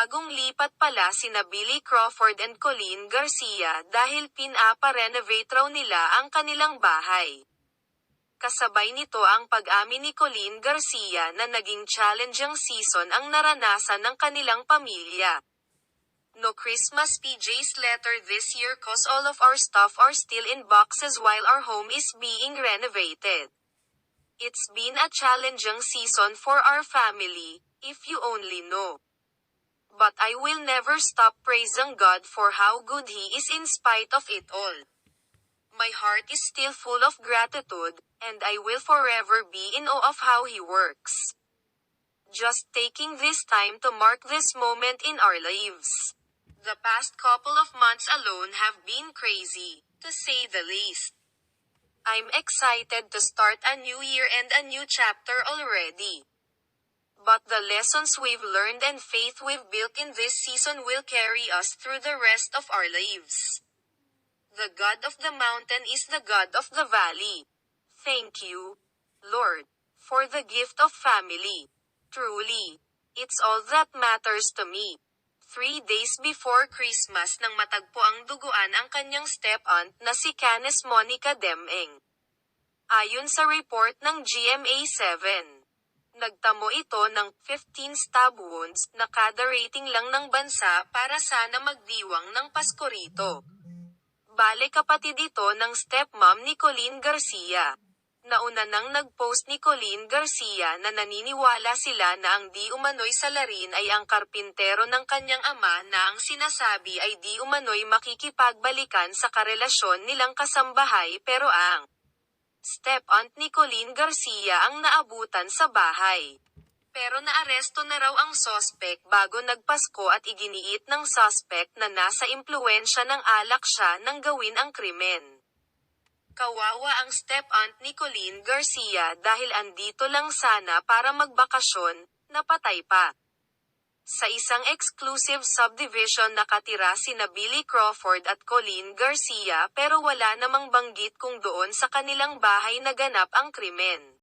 Bagong lipat pala sina Billy Crawford and Colleen Garcia dahil pinapa-renovate raw nila ang kanilang bahay. Kasabay nito ang pag-amin ni Colleen Garcia na naging challenging season ang naranasan ng kanilang pamilya. No Christmas PJ's letter this year cause all of our stuff are still in boxes while our home is being renovated. It's been a challenging season for our family, if you only know. But I will never stop praising God for how good He is in spite of it all. My heart is still full of gratitude, and I will forever be in awe of how He works. Just taking this time to mark this moment in our lives. The past couple of months alone have been crazy, to say the least. I'm excited to start a new year and a new chapter already. But the lessons we've learned and faith we've built in this season will carry us through the rest of our lives. The God of the mountain is the God of the valley. Thank you, Lord, for the gift of family. Truly, it's all that matters to me. Three days before Christmas nang matagpo ang duguan ang kanyang step-aunt na si Canis Monica Demeng. Ayon sa report ng GMA7, nagtamo ito ng 15 stab wounds na kada rating lang ng bansa para sana magdiwang ng Pasko rito. Bale kapatid ito ng stepmom ni Colleen Garcia. Nauna nang nag-post ni Colleen Garcia na naniniwala sila na ang di umano'y salarin ay ang karpintero ng kanyang ama na ang sinasabi ay di umano'y makikipagbalikan sa karelasyon nilang kasambahay pero ang step-aunt ni Colleen Garcia ang naabutan sa bahay. Pero naaresto na raw ang sospek bago nagpasko at iginiit ng suspect na nasa impluensya ng alak siya nang gawin ang krimen. Kawawa ang step-aunt ni Colleen Garcia dahil andito lang sana para magbakasyon, napatay pa. Sa isang exclusive subdivision nakatira sina Billy Crawford at Colleen Garcia pero wala namang banggit kung doon sa kanilang bahay naganap ang krimen.